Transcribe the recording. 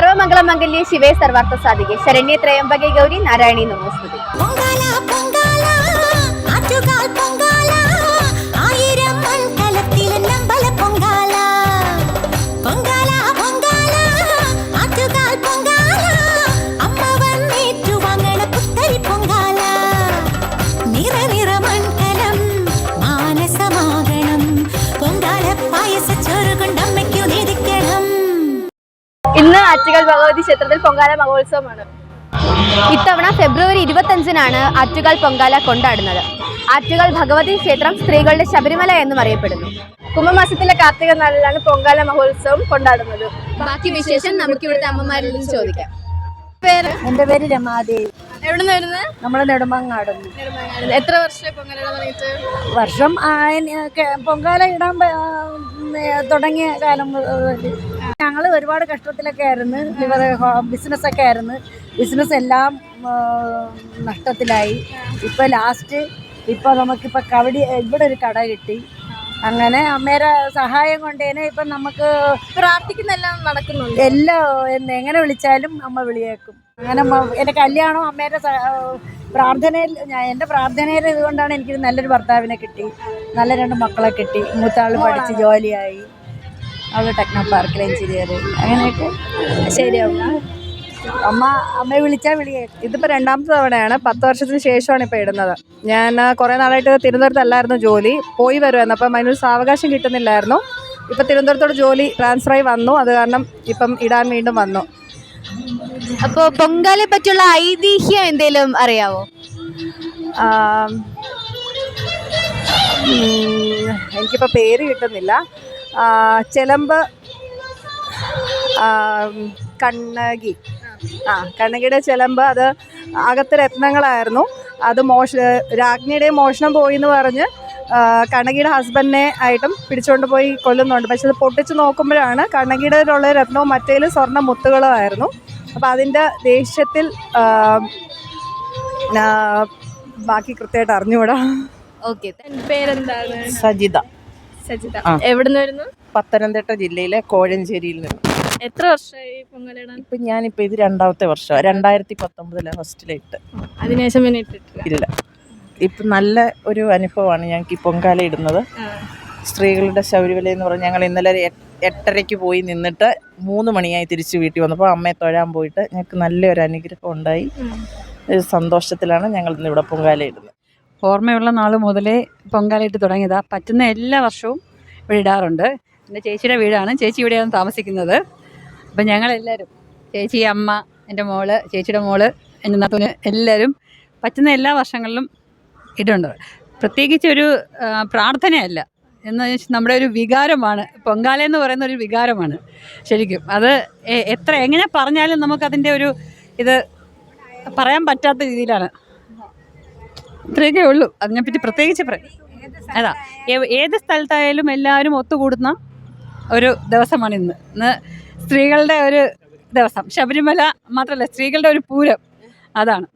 സർവമംഗള മംഗല്യ ശിവേ സർവാർത്ഥ സാധികെ ശരണ്യ ത്രയംബകെ ഗൗരി നാരായണി നമോസ്തുതി. ഇന്ന് ആറ്റുകാൽ ഭഗവതി ക്ഷേത്രത്തിൽ പൊങ്കാല മഹോത്സവമാണ്. ഇത്തവണ ഫെബ്രുവരി ഇരുപത്തഞ്ചിനാണ് ആറ്റുകാൽ പൊങ്കാല കൊണ്ടാടുന്നത്. ആറ്റുകാൽ ഭഗവതി ക്ഷേത്രം സ്ത്രീകളുടെ ശബരിമല എന്നും അറിയപ്പെടുന്നു. കുംഭമാസത്തിലെ കാർത്തിക നാളിലാണ് പൊങ്കാല മഹോത്സവം കൊണ്ടാടുന്നത്. ബാക്കി വിശേഷം നമുക്ക് ഇവിടുത്തെ അമ്മമാരിൽ നിന്ന് ചോദിക്കാം. പേര്? എന്റെ പേര് രമാദേവി. എവിടെ നിന്ന് വരുന്നത്? നമ്മൾ നെടുമങ്ങാടുന്നു. എത്ര വർഷമായി പൊങ്കാല തുടങ്ങിയിട്ട്? വർഷം പൊങ്കാല ഇടാൻ തുടങ്ങിയ കാലം ഞങ്ങൾ ഒരുപാട് കഷ്ടത്തിലൊക്കെ ആയിരുന്നു. ബിസിനസ്സൊക്കെ ആയിരുന്നു. ബിസിനസ് എല്ലാം നഷ്ടത്തിലായി. ഇപ്പം ലാസ്റ്റ് ഇപ്പോൾ നമുക്കിപ്പോൾ കവടി ഇവിടെ ഒരു കട കിട്ടി. അങ്ങനെ അമ്മേരെ സഹായം കൊണ്ടേനെ ഇപ്പം നമുക്ക് പ്രാർത്ഥിക്കുന്ന എല്ലാം നടക്കുന്നുണ്ട്. എല്ലാം എന്ന് എങ്ങനെ വിളിച്ചാലും അമ്മ വിളിയേക്കും. അങ്ങനെ എന്റെ കല്യാണം അമ്മേരെ പ്രാർത്ഥനയിൽ ഞാൻ എന്റെ പ്രാർത്ഥനയിൽ ഇതുകൊണ്ടാണ് എനിക്ക് നല്ലൊരു ഭർത്താവിനെ കിട്ടി. നല്ല രണ്ട് മക്കളെ കിട്ടി. മൂത്താൾ പഠിച്ച് ജോലിയായി. അവൾ ടെക്നോ പാർക്കിൽ എഞ്ചിനീയർ അങ്ങനെയൊക്കെ ശരിയാവും അമ്മ അമ്മയെ വിളിച്ചാൽ വിളിയേക്കും ഇതിപ്പോൾ രണ്ടാമത്തെ തവണയാണ്. പത്ത് വർഷത്തിന് ശേഷമാണ് ഇപ്പോൾ ഇടുന്നത്. ഞാൻ കുറേ നാളായിട്ട് തിരുവനന്തപുരത്തല്ലായിരുന്നു ജോലി. പോയി വരുമായിരുന്നു അപ്പം അതിനൊരു സാവകാശം കിട്ടുന്നില്ലായിരുന്നു. ഇപ്പം തിരുവനന്തപുരത്തോട് ജോലി ട്രാൻസ്ഫറായി വന്നു. അത് കാരണം ഇപ്പം ഇടാൻ വീണ്ടും വന്നു. അപ്പോൾ പൊങ്കാലെ പറ്റിയുള്ള ഐതിഹ്യം എന്തെങ്കിലും അറിയാവോ? എനിക്കിപ്പോൾ പേര് കിട്ടുന്നില്ല. ചെലമ്പ് കണ്ണകി. ആ കണ്ണകിയുടെ ചെലമ്പ് അത് അകത്ത് രത്നങ്ങളായിരുന്നു. അത് മോഷ രാജ്ഞിയുടെ മോഷണം പോയി എന്ന് പറഞ്ഞ് കണ്ണകിയുടെ ഹസ്ബൻഡിനെ ആയിട്ടും പിടിച്ചുകൊണ്ട് പോയി കൊല്ലുന്നുണ്ട്. പക്ഷെ അത് പൊട്ടിച്ച് നോക്കുമ്പോഴാണ് കണ്ണകിയുടെ ഉള്ള രത്നവും മറ്റേതിൽ സ്വർണ മുത്തുകളും ആയിരുന്നു. അപ്പോൾ അതിന്റെ ദേഷ്യത്തിൽ ബാക്കി കൃത്യമായിട്ട് അറിഞ്ഞുകൂടാ. ഓക്കെ പേരെന്താണ്? സജിത. സജിത. എവിടെ വരുന്നു? പത്തനംതിട്ട ജില്ലയിലെ കോഴഞ്ചേരിയിൽ നിന്ന്. എത്ര വർഷമായി പൊങ്കലിടാൻ ഇപ്പൊ ഞാനിപ്പോ ഇത് രണ്ടാമത്തെ വർഷം. രണ്ടായിരത്തി പത്തൊമ്പതിലെ ഫസ്റ്റിലിട്ട്. അതിനുശേഷം പിന്നെ ഇട്ടിട്ടില്ല. ഇല്ല. ഇപ്പൊ നല്ല ഒരു അനുഭവമാണ് ഞങ്ങൾക്ക് ഈ പൊങ്കാല ഇടുന്നത്. സ്ത്രീകളുടെ ശബരിമല എന്ന് പറഞ്ഞാൽ ഞങ്ങൾ ഇന്നലെ എട്ടരയ്ക്ക് പോയി നിന്നിട്ട് മൂന്ന് മണിയായി തിരിച്ചു വീട്ടിൽ വന്നപ്പോൾ അമ്മയെ തൊഴാൻ പോയിട്ട് ഞങ്ങൾക്ക് നല്ലൊരു അനുഗ്രഹം ഉണ്ടായി. ഒരു സന്തോഷത്തിലാണ് ഞങ്ങൾ ഇന്ന് ഇവിടെ പൊങ്കാല ഇടുന്നത്. ഓർമ്മയുള്ള നാൾ മുതലേ പൊങ്കാലയിട്ട് തുടങ്ങിയതാണ് പറ്റുന്ന എല്ലാ വർഷവും ഇവിടെ ഇടാറുണ്ട്. എന്റെ ചേച്ചിയുടെ വീടാണ്. ചേച്ചി ഇവിടെയാണ് താമസിക്കുന്നത്. അപ്പം ഞങ്ങളെല്ലാവരും ചേച്ചി അമ്മ എന്റെ മോൾ ചേച്ചിയുടെ മോൾ എന്റെ നാത്തൂന് എല്ലാവരും പറ്റുന്ന എല്ലാ വർഷങ്ങളിലും ഇടുന്നുണ്ട്. പ്രത്യേകിച്ച് ഒരു പ്രാർത്ഥനയല്ല. എന്ന് വെച്ചാൽ നമ്മുടെ ഒരു വികാരമാണ്. പൊങ്കാല എന്ന് പറയുന്ന ഒരു വികാരമാണ് ശരിക്കും. അത് എത്ര എങ്ങനെ പറഞ്ഞാലും നമുക്കതിന്റെ ഒരു ഇത് പറയാൻ പറ്റാത്ത രീതിയിലാണ്. ഇത്രയൊക്കെ ഉള്ളൂ. അതിനെപ്പറ്റി പ്രത്യേകിച്ച് പറയാം അതാ ഏത് സ്ഥലത്തായാലും എല്ലാവരും ഒത്തുകൂടുന്ന ഒരു ദിവസമാണ് ഇന്ന്. ഇന്ന് സ്ത്രീകളുടെ ഒരു ദിവസം. ശബരിമല മാത്രമല്ല സ്ത്രീകളുടെ ഒരു പൂരം. അതാണ്.